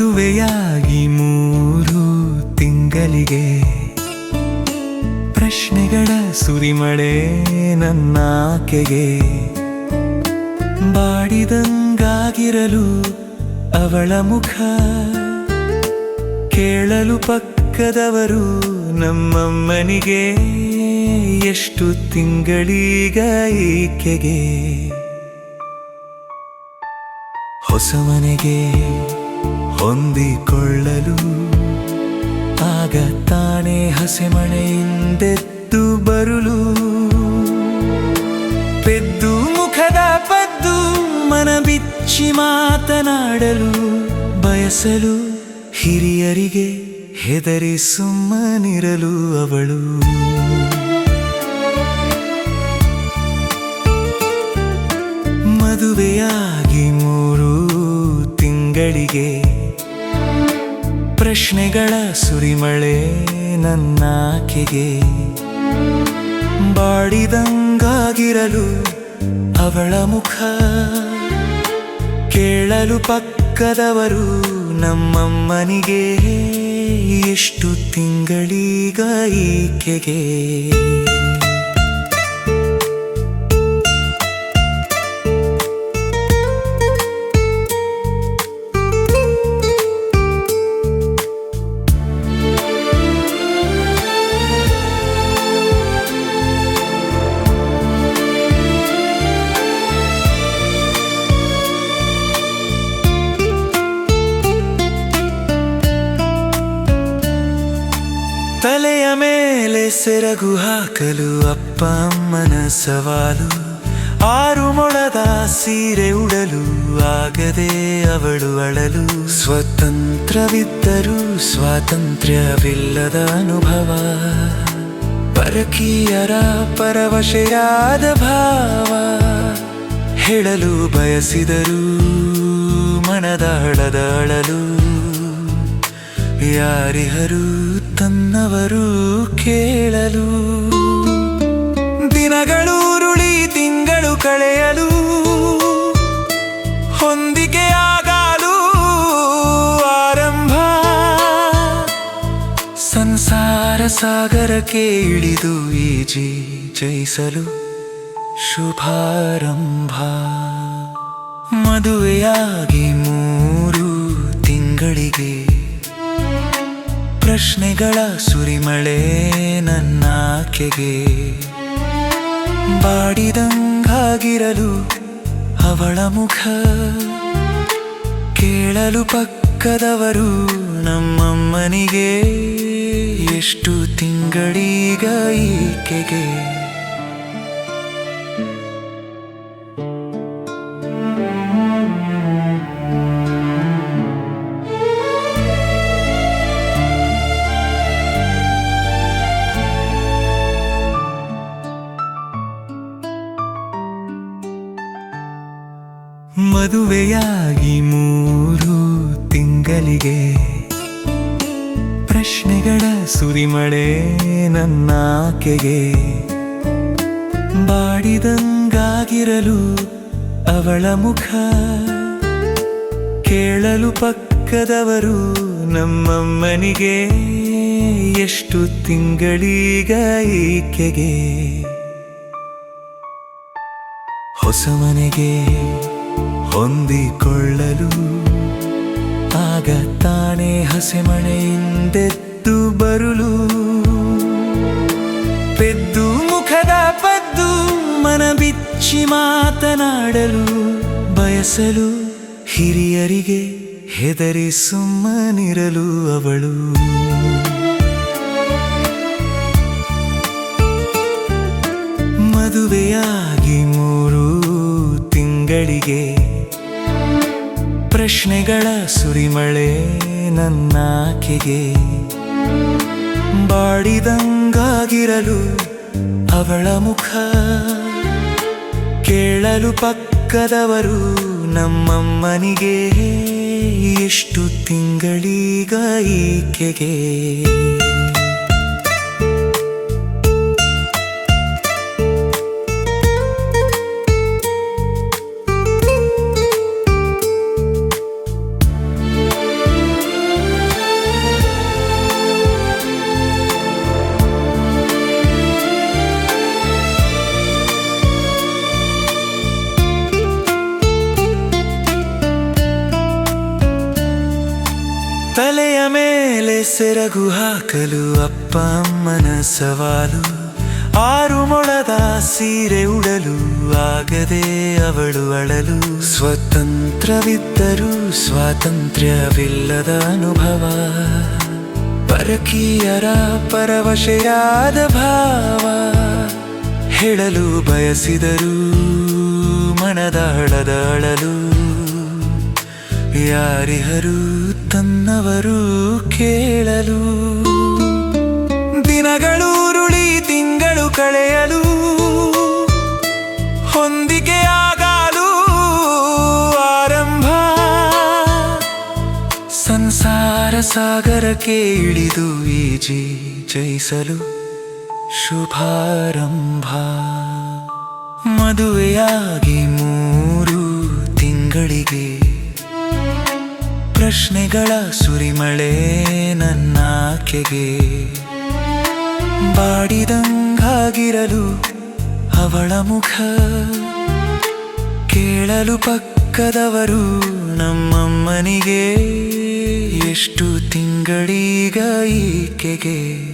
ಮದುವೆಯಾಗಿ ಮೂರು ತಿಂಗಳಿಗೆ ಪ್ರಶ್ನೆಗಳ ಸುರಿಮಳೆ ನನ್ನಾಕೆಗೆ. ಬಾಡಿದಂಗಾಗಿರಲು ಅವಳ ಮುಖ, ಕೇಳಲು ಪಕ್ಕದವರು ನಮ್ಮಮ್ಮನಿಗೆ. ಎಷ್ಟು ತಿಂಗಳೀಗ ಈಕೆಗೆ? ಹೊಸ ಮನೆಗೆ ಹೊಂದಿಕೊಳ್ಳಲು ಆಗ ತಾನೇ ಹಸೆಮಣೆಯಿಂದೆದ್ದು ಬರುಲು. ಪೆದ್ದು ಮುಖದ ಪದ್ದು ಮನ ಬಿಚ್ಚಿ ಮಾತನಾಡಲು ಬಯಸಲು ಹಿರಿಯರಿಗೆ ಹೆದರಿ ಸುಮ್ಮನಿರಲು ಅವಳು. ಮದುವೆಯಾಗಿ ಮೂರು ತಿಂಗಳಿಗೆ ಪ್ರಶ್ನೆಗಳ ಸುರಿಮಳೆ ನನ್ನಾಕೆಗೆ. ಬಾಡಿದಂಗಾಗಿರಲು ಅವಳ ಮುಖ. ಕೇಳಲು ಪಕ್ಕದವರು ನಮ್ಮಮ್ಮನಿಗೆ. ಎಷ್ಟು ತಿಂಗಳೀಗ ಈಕೆಗೆ. ತಲೆಯ ಮೇಲೆ ಸೆರಗು ಹಾಕಲು ಅಪ್ಪ ಅಮ್ಮನ ಸವಾಲು. ಆರು ಮೊಳದ ಸೀರೆ ಉಡಲು ಆಗದೆ ಅವಳು ಅಳಲು. ಸ್ವತಂತ್ರವಿದ್ದರೂ ಸ್ವಾತಂತ್ರ್ಯವಿಲ್ಲದ ಅನುಭವ. ಪರಕೀಯರ ಪರವಶೆಯಾದ ಭಾವ. ಹೇಳಲು ಬಯಸಿದರು ಮನದ ಅಳಲು. ಯಾರಿಹರು ತನ್ನವರು ಕೇಳಲು, ದಿನಗಳು ರುಳಿ ತಿಂಗಳು ಕಳೆಯಲು ಹೊಂದಿಕೆಯಾಗಲು ಆರಂಭ. ಸಂಸಾರ ಸಾಗರಕ್ಕೆ ಕೇಳಿದು ಈಜಿ ಜಯಿಸಲು ಶುಭಾರಂಭ. ಮದುವೆಯಾಗಿ ಮೂರು ತಿಂಗಳಿಗೆ ಪ್ರಶ್ನೆಗಳ ಸುರಿಮಳೆ ನನ್ನಾಕೆಗೆ. ಬಾಡಿದಂಗಾಗಿರಲು ಅವಳ ಮುಖ. ಕೇಳಲು ಪಕ್ಕದವರು ನಮ್ಮಮ್ಮನಿಗೆ. ಎಷ್ಟು ತಿಂಗಳೀಗ ಈಕೆಗೆ. ಮದುವೆಯಾಗಿ ಮೂರು ತಿಂಗಳಿಗೆ ಪ್ರಶ್ನೆಗಳ ಸುರಿಮಳೆ ನನ್ನಾಕೆಗೆ. ಬಾಡಿದಂಗಾಗಿರಲು ಅವಳ ಮುಖ ಕೇಳಲು ಪಕ್ಕದವರು ನಮ್ಮಮ್ಮನಿಗೆ ಎಷ್ಟು ತಿಂಗಳೀಗ ಈಕೆಗೆ. ಹೊಸ ಮನೆಗೆ ಹೊಂದಿಕೊಳ್ಳಲು ಆಗ ತಾನೇ ಹಸೆಮಣೆಯಿಂದೆದ್ದು ಬರಲು. ಪೆದ್ದು ಮುಖದ ಪದ್ದು ಮನ ಬಿಚ್ಚಿ ಮಾತನಾಡಲು ಬಯಸಲು ಹಿರಿಯರಿಗೆ ಹೆದರಿ ಸುಮ್ಮನಿರಲು ಅವಳು. ಮದುವೆಯಾಗಿ ಮೂರು ತಿಂಗಳಿಗೆ ಪ್ರಶ್ನೆಗಳ ಸುರಿಮಳೆ ನನ್ನಾಕೆಗೆ. ಬಾಡಿದಂಗಾಗಿರಲು ಅವಳ ಮುಖ. ಕೇಳಲು ಪಕ್ಕದವರು ನಮ್ಮಮ್ಮನಿಗೆ. ಎಷ್ಟು ತಿಂಗಳೀಗ ಈಕೆಗೆ. ಸೆರಗು ಹಾಕಲು ಅಪ್ಪ ಅಮ್ಮನ ಸವಾಲು. ಆರು ಮೊಳದ ಸೀರೆ ಉಡಲು ಆಗದೆ ಅವಳು ಅಳಲು. ಸ್ವತಂತ್ರವಿದ್ದರೂ ಸ್ವಾತಂತ್ರ್ಯವಿಲ್ಲದ ಅನುಭವ. ಪರಕೀಯರ ಪರವಶೆಯಾದ ಭಾವ. ಹೇಳಲು ಬಯಸಿದರೂ ಮನದಾಳದ ಅಳಲು. ಯಾರಿಹರು ತನ್ನವರು ಕೇಳಲು, ದಿನಗಳು ರುಳಿ ತಿಂಗಳು ಕಳೆಯಲು ಹೊಂದಿಕೆಯಾಗಲು ಆರಂಭ. ಸಂಸಾರ ಸಾಗರಕ್ಕೆ ಇಳಿದು ಈಜಿ ಜಯಿಸಲು ಶುಭಾರಂಭ. ಮದುವೆಯಾಗಿ ಮೂರು ತಿಂಗಳಿಗೆ ಪ್ರಶ್ನೆಗಳ ಸುರಿಮಳೆ ನನ್ನಾಕೆಗೆ. ಬಾಡಿದಂಗಾಗಿರಲು ಅವಳ ಮುಖ. ಕೇಳಲು ಪಕ್ಕದವರು ನಮ್ಮಮ್ಮನಿಗೆ. ಎಷ್ಟು ತಿಂಗಳೀಗ ಈಕೆಗೆ.